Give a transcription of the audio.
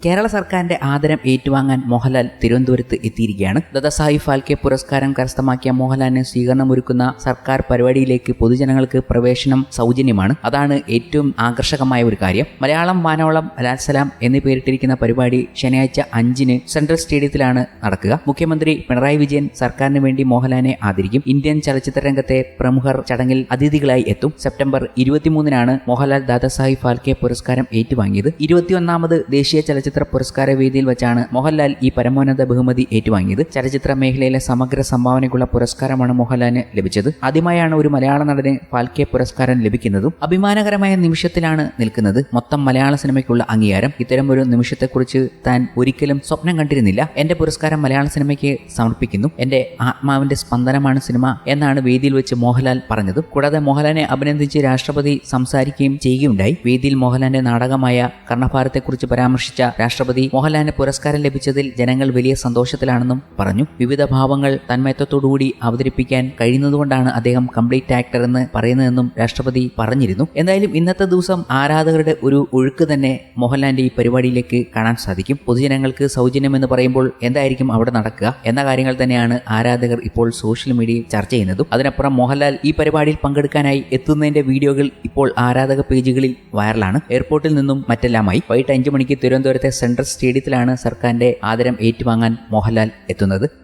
കേരള സർക്കാരിന്റെ ആദരം ഏറ്റുവാങ്ങാൻ മോഹൻലാൽ തിരുവനന്തപുരത്ത് എത്തിയിരിക്കുകയാണ്. ദാദാസാഹി ഫാൽക്കെ പുരസ്കാരം കരസ്ഥമാക്കിയ മോഹൻലാലിന് സ്വീകരണം ഒരുക്കുന്ന സർക്കാർ പരിപാടിയിലേക്ക് പൊതുജനങ്ങൾക്ക് പ്രവേശനം സൗജന്യമാണ്. അതാണ് ഏറ്റവും ആകർഷകമായ ഒരു കാര്യം. മലയാളം വാനോളം ലാൽസലാം എന്ന് പേരിട്ടിരിക്കുന്ന പരിപാടി ശനിയാഴ്ച അഞ്ചിന് സെൻട്രൽ സ്റ്റേഡിയത്തിലാണ് നടക്കുക. മുഖ്യമന്ത്രി പിണറായി വിജയൻ സർക്കാരിന് വേണ്ടി മോഹൻലാലിനെ ആദരിക്കും. ഇന്ത്യൻ ചലച്ചിത്ര രംഗത്തെ പ്രമുഖർ ചടങ്ങിൽ അതിഥികളായി എത്തും. സെപ്റ്റംബർ ഇരുപത്തിമൂന്നിനാണ് മോഹൻലാൽ ദാദാസാഹിബ് ഫാൽക്കെ പുരസ്കാരം ഏറ്റുവാങ്ങിയത്. ഇരുപത്തിയൊന്നാമത് ദേശീയ പുരസ്കാര വേദിയിൽ വെച്ചാണ് മോഹൻലാൽ ഈ പരമോന്നത ബഹുമതി ഏറ്റുവാങ്ങിയത്. ചലച്ചിത്ര മേഖലയിലെ സമഗ്ര സംഭാവനയ്ക്കുള്ള പുരസ്കാരമാണ് മോഹൻലാലിന് ലഭിച്ചത്. ആദ്യമായാണ് ഒരു മലയാള നടന് പാൽക്കെ പുരസ്കാരം ലഭിക്കുന്നതും അഭിമാനകരമായ നിമിഷത്തിലാണ് നിൽക്കുന്നത്. മൊത്തം മലയാള സിനിമയ്ക്കുള്ള അംഗീകാരം. ഇത്തരം ഒരു നിമിഷത്തെക്കുറിച്ച് താൻ ഒരിക്കലും സ്വപ്നം കണ്ടിരുന്നില്ല. എന്റെ പുരസ്കാരം മലയാള സിനിമയ്ക്ക് സമർപ്പിക്കുന്നു. എന്റെ ആത്മാവിന്റെ സ്പന്ദനമാണ് സിനിമ എന്നാണ് വേദിയിൽ വെച്ച് മോഹൻലാൽ പറഞ്ഞത്. കൂടാതെ മോഹൻലാലിനെ അഭിനന്ദിച്ച് രാഷ്ട്രപതി സംസാരിക്കുകയും ചെയ്യുകയുണ്ടായി. വേദിയിൽ മോഹൻലാലിന്റെ നാടകമായ കർണഭാരത്തെക്കുറിച്ച് പരാമർശിച്ച രാഷ്ട്രപതി മോഹൻലാലിന് പുരസ്കാരം ലഭിച്ചതിൽ ജനങ്ങൾ വലിയ സന്തോഷത്തിലാണെന്നും പറഞ്ഞു. വിവിധ ഭാവങ്ങൾ തന്മയത്വത്തോടുകൂടി അവതരിപ്പിക്കാൻ കഴിയുന്നതുകൊണ്ടാണ് അദ്ദേഹം കംപ്ലീറ്റ് ആക്ടർ എന്ന് പറയുന്നതെന്നും രാഷ്ട്രപതി പറഞ്ഞിരുന്നു. എന്തായാലും ഇന്നത്തെ ദിവസം ആരാധകരുടെ ഒരു ഒഴുക്ക് തന്നെ മോഹൻലാലിന്റെ ഈ പരിപാടിയിലേക്ക് കാണാൻ സാധിക്കും. പൊതുജനങ്ങൾക്ക് സൗജന്യം എന്ന് പറയുമ്പോൾ എന്തായിരിക്കും അവിടെ നടക്കുക എന്ന കാര്യങ്ങൾ തന്നെയാണ് ആരാധകർ ഇപ്പോൾ സോഷ്യൽ മീഡിയയിൽ ചർച്ച ചെയ്യുന്നതും. അതിനപ്പുറം മോഹൻലാൽ ഈ പരിപാടിയിൽ പങ്കെടുക്കാനായി എത്തുന്നതിന്റെ വീഡിയോകൾ ഇപ്പോൾ ആരാധക പേജുകളിൽ വൈറലാണ്. എയർപോർട്ടിൽ നിന്നും മറ്റെല്ലാമായി. വൈകിട്ട് അഞ്ചു മണിക്ക് തിരുവനന്തപുരത്തെ സെൻട്രൽ സ്റ്റേഡിയത്തിലാണ് സർക്കാരിന്റെ ആദരം ഏറ്റുവാങ്ങാൻ മോഹൻലാൽ എത്തുന്നത്.